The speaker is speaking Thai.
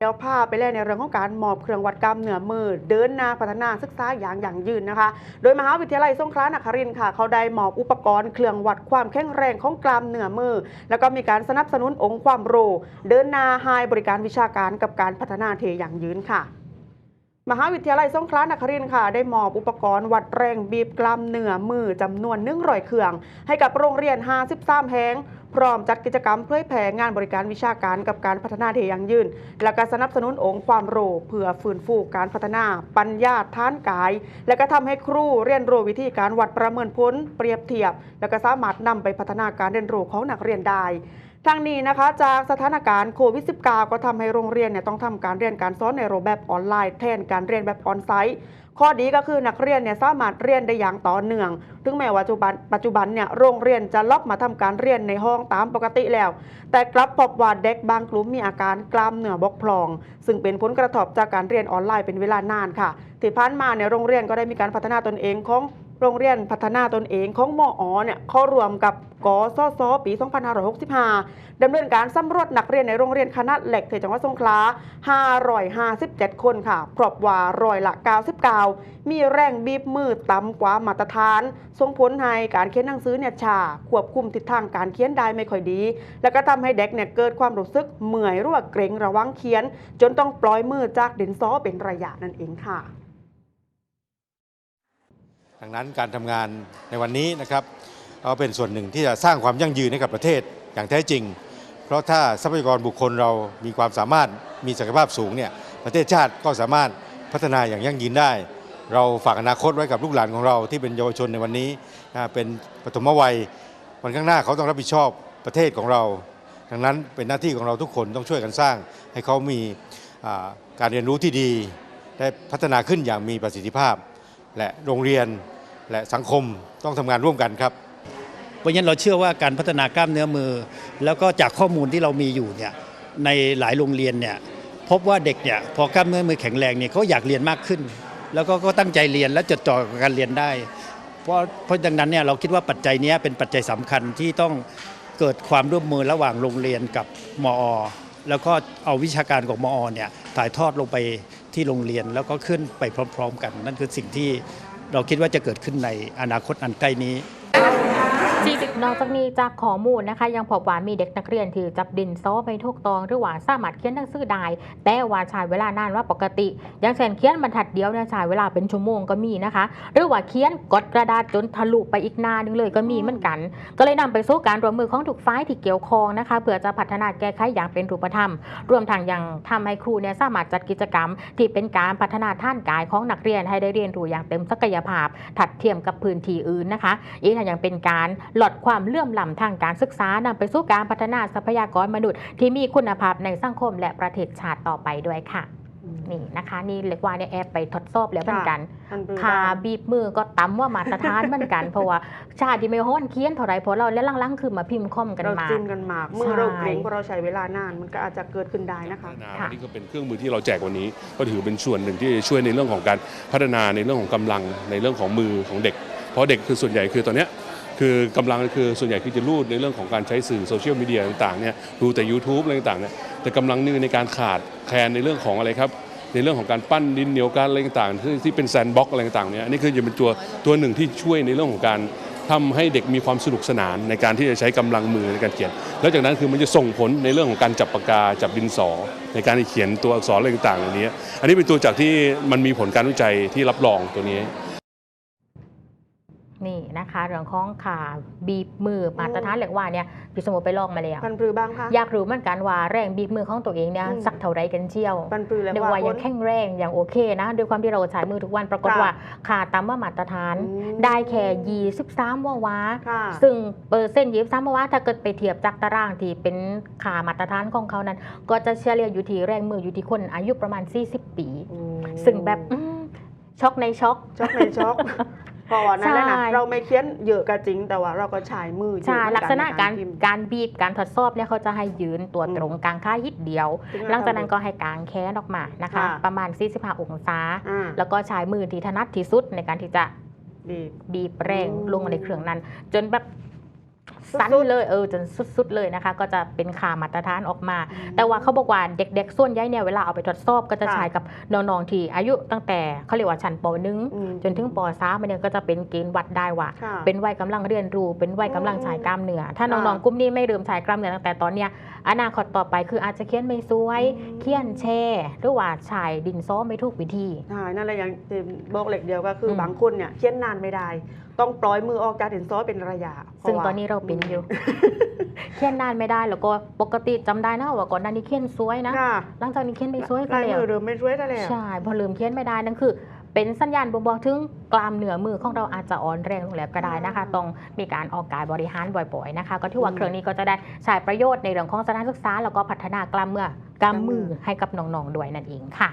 เดี๋ยวพาไปเล่นในเรื่องของการหมอบเครื่องวัดกล้ามเนื้อมือ เดินนาพัฒนาศึกษาอย่างอย่างยืนนะคะ โดยมหาวิทยาลัยสงขลานครินทร์ค่ะเขาได้หมอบอุปกรณ์เครื่องวัดความแข็งแรงของกล้ามเนื้อมือ แล้วก็มีการสนับสนุนองค์ความรู้เดินนาให้บริการวิชาการกับการพัฒนาเทอย่างยืนค่ะ มหาวิทยาลัยสงขลานครินทร์ค่ะ ได้มอบอุปกรณ์วัดแรงบีบกล้ามเนื้อมือจำนวน1ร้อยเครื่อง ให้กับโรงเรียน 53 แห่งพร้อมจัดกิจกรรมเผยแผ่งานบริการวิชาการกับการพัฒนาเทยังยืน และก็สนับสนุนองค์ความรู้เพื่อฟื้นฟูการพัฒนา ปัญญาท่านกาย และก็ทำให้ครูเรียนรู้วิธีการวัดประเมินผลเปรียบเทียบ และก็สามารถนำไปพัฒนาการเรียนรู้ของนักเรียนได้ ทั้งนี้นะคะจากสถานการณ์โควิด -19 ก็ทำให้โรงเรียนเนี่ยต้องทำการเรียนการสอนในรูปแบบออนไลน์แทนการเรียนแบบออนไซต์ข้อดีก็คือนักเรียนเนี่ยสามารถเรียนได้อย่างต่อเนื่อง ถึงแม้ว่าปัจจุบันปัจจุบันเนี่ยโรงเรียนจะล็อกมาทำการเรียนในห้องตามปกติแล้ว แต่กลับพบว่าเด็กบางกลุ่มมีอาการกล้ามเนื้อบกพร่อง ซึ่งเป็นผลกระทบจากการเรียนออนไลน์เป็นเวลานานค่ะที่ผ่านมาเนี่ยโรงเรียนก็ได้มีการพัฒนาตนเองของ โรงเรียนพัฒนาตนเองของมอเนี่ยเข้ารวมกับกสศปี 2565 ดำเนินการสำรวจนักเรียนในโรงเรียนคณะเหล็กเทจังหวัดสงขลา 557 คนค่ะพบว่าร้อยละ 99 มีแรงบีบมือต่ำกว่ามาตรฐาน ส่งผลให้การเขียนหนังสือเนี่ยช้าควบคุมทิศทางการเขียนได้ไม่ค่อยดี แล้วก็ทำให้เด็กเนี่ยเกิดความรู้สึกเหมื่อยรือว่าเกรงระวังเขียน จนต้องปล่อยมือจากดินสอเป็นระยะนั่นเองค่ะ ดังนั้นการทำงานในวันนี้นะครับก็เป็นส่วนหนึ่งที่จะสร้างความยั่งยืนให้กับประเทศอย่างแท้จริง เพราะถ้าทรัพยากรบุคคลเรามีความสามารถมีศักยภาพสูงเนี่ยประเทศชาติก็สามารถพัฒนาอย่างยั่งยืนได้ เราฝากอนาคตไว้กับลูกหลานของเราที่เป็นเยาวชนในวันนี้นะเป็นปฐมวัยวันข้างหน้าเขาต้องรับผิดชอบประเทศของเราดังนั้นเป็นหน้าที่ของเราทุกคนต้องช่วยกันสร้าง ให้เขามีการเรียนรู้ที่ดี ได้พัฒนาขึ้นอย่างมีประสิทธิภาพ และโรงเรียนและสังคมต้องทำงานร่วมกันครับ เพราะฉะนั้นเราเชื่อว่าการพัฒนากล้ามเนื้อมือ แล้วก็จากข้อมูลที่เรามีอยู่เนี่ยในหลายโรงเรียนเนี่ยพบว่าเด็กเนี่ยพอกล้ามเนื้อมือแข็งแรงเนี่ยเขาอยากเรียนมากขึ้น แล้วก็ก็ตั้งใจเรียนและจดจ่อกับการเรียนได้ เพราะเพราะดังนั้นเนี่ยเราคิดว่าปัจจัยนี้เป็นปัจจัยสำคัญที่ต้องเกิดความร่วมมือระหว่างโรงเรียนกับมอ แล้วก็เอาวิชาการของมอเนี่ยถ่ายทอดลงไป ที่โรงเรียนแล้วก็ขึ้นไปพร้อม ๆ กัน นั่นคือสิ่งที่เราคิดว่าจะเกิดขึ้นในอนาคตอันใกล้นี้ นอกจากนี้จากข้อมูลนะคะ ยังพบว่ามีเด็กนักเรียนที่จับดินโซไปทุกตองหรือว่าสามารถเขียนหนังสือได้แต่ว่าใช้เวลานานว่าปกติ อย่างเช่นเขียนบรรทัดเดียวเนี่ยใช้เวลาเป็นชั่วโมงก็มีนะคะ หรือว่าเขียนกดกระดาษจนทะลุไปอีกหนานึงเลยก็มีเหมือนกัน ก็เลยนำไปสู่การรวมมือของทุกฝ่ายที่เกี่ยวข้องนะคะเพื่อจะพัฒนาแก้ไขอย่างเป็นรูปธรรม รวมทั้งยังทำให้ครูเนี่ยสามารถจัดกิจกรรม ที่เป็นการพัฒนาท่านกายของนักเรียนให้ได้เรียนรู้อย่างเต็มศักยภาพ ถัดเทียมกับพื้นที่อื่นนะคะอีกทั้งยังเป็นการลดความเลื่อมล้ำทางการศึกษานำไปสู่การพัฒนาทรัพยากรมนุษย์ ที่มีคุณภาพในสังคมและประเทศชาติต่อไปด้วยค่ะนี่นะคะ นี่เรียกว่าเนี่ยแอบไปทดสอบแล้วเหมือนกันท่านปรือคาบ้านบีบมือก็ต่ำว่ามาตรฐานเหมือนกัน เพราะว่าชาติที่ไม่ฮ้อนเคียนเท่าไรเพราะเราและลังๆคือมาพิมพ์คอมกันเรามาจิ้มกันมากมือใช่เราเกรงเพราะเราใช้เวลานานมันก็อาจจะเกิดขึ้นได้นะคะพัฒนาค่ะอันนี้ก็เป็นเครื่องมือที่เราแจกวันนี้ ก็ถือเป็นส่วนหนึ่งที่จะช่วยในเรื่องของการพัฒนาในเรื่องของกำลังในเรื่องของมือของเด็ก เพราะเด็กคือส่วนใหญ่คือตอนเนี้ย คือกำลังคือส่วนใหญ่คือจะรูดในเรื่องของการใช้สื่อโซเชียลมีเดียต่างๆเนี่ยดูแต่ YouTube อะไรต่างๆเนี่ยแต่กำลังนึงในการขาดแคลนในเรื่องของอะไรครับในเรื่องของการปั้นดินเหนียวการอะไรต่างๆที่ที่เป็นแซนด์บ็อกอะไรต่างๆเนี่ยอันนี้คือจะเป็นตัวตัวหนึ่งที่ช่วยในเรื่องของการทำให้เด็กมีความสนุกสนานในการที่จะใช้กำลังมือในการเขียน แล้วจากนั้นคือมันจะส่งผลในเรื่องของการจับปากกาจับดินสอ ในการเขียนตัวอักษรอะไรต่างๆเหล่านี้ อันนี้เป็นตัวจากที่มันมีผลการวิจัยที่รับรองตัวนี้ นี่นะคะ เรื่องของขาบีบมือมาตรฐานเรียกว่าเนี่ยพี่สมุไปลองมาแล้วปันปรือบ้างคะอยากรู้เหมือนกันว่าแรงบีบมือของตัวเองเนี่ยอืมสักเท่าไรกันเชียวปันปรือแล้วเรียกว่าว่ายังผลแข็งแรงอย่างโอเคนะด้วยความที่เราใช้มือทุกวันปรากฏค่ะว่าขาต่ำว่ามาตรฐานอืมได้แค่ยี่สิบสามว่าวาค่ะซึ่งเปอร์เซ็นต์ยี่สิบสามว่าวาถ้าเกิดไปเทียบจากตารางที่เป็นขามาตรฐานของเขานั้น ก็จะเฉลี่ยอยู่ที่แรงมืออยู่ที่คนอายุประมาณ 40 ปี ซึ่งแบบอืมช็อกในช็อกช็อกในช็อก เพราะว่านั่นแหละนะใช่ เราไม่เคี้ยนเยอะก็จริง แต่ว่าเราก็ใช้มือเยอะใช่เหมือนลักษณะการในพิมพ์ การบีบการทดสอบเนี่ยเขาจะให้ยืนตัวอืมตรงกลางค่ายิดเดียวซึ่หลังจากนั้นก็ให้กางแขนออกมานะคะ ค่ะ ประมาณ 45 องศา อ่าแล้วก็ใช้มือที่ถนัดที่สุดในการที่จะดีบีบแรงอืมลงในเครื่องนั้น จนแบบ สั้นสุดๆเลยเออจนสุดๆเลยนะคะ ก็จะเป็นค่ามาตรฐานออกมา แต่ว่าเขาบอกว่าเด็กๆ ส่วนใหญ่เนี่ยเวลาเอาไปทดสอบก็จะค่ะใช้กับน้องๆที่อายุตั้งแต่เขาเรียกว่าชั้นป .1 อืมจนถึงป .3 มันเนี่ยก็จะเป็นเกณฑ์วัดได้ว่าค่ะเป็นวัยกำลังเรียนรู้ เป็นวัยกำลังใช้กล้ามเนื้อถ้าค่ะน้องๆกลุ่มนี้ไม่เริ่มใช้กล้ามเนื้อตั้งแต่ตอนเนี้ยอนาคตต่อไปคืออาจจะเขียนไม่สวยอืมเขียนแช่หรือว่าใช้ดินซ้อไม่ถูกวิธีใช่นั่นแหละอย่างที่บอกเหล็กเดียวก็คืออมบางคนเนี่ยเขียนนานไม่ได้ ต้องปล่อยมือออกจากดินสอเป็นระยะ ซึ่งพะว่ตอนนี้เราเป็นอยู่เขียนนานไม่ได้แล้วก็ปกติจำได้นะว่าก่อนหน้านี้เขียนสวยนะค่ะหลังจากนี้เขียนไม่สวยก็ลายแล้วมือเริ่มไม่ช่วยได้แล้วใช่พอลืมเขียนไม่ได้นั่นคือ เป็นสัญญาณบ่งบอกถึงกล้ามเนื้อมือของเราอาจจะอ่อนแรงลงแล้วก็ได้นะคะอืมต้องมีการออกกายบริหารบ่อยๆนะคะ ก็ถือว่าอืมเครื่องนี้ก็จะได้ใช้ประโยชน์ในเรื่องของสถานศึกษาแล้วก็พัฒนากล้ามเนื้อกล้ามมือให้กับน้องๆด้วยนั่นเองค่ะ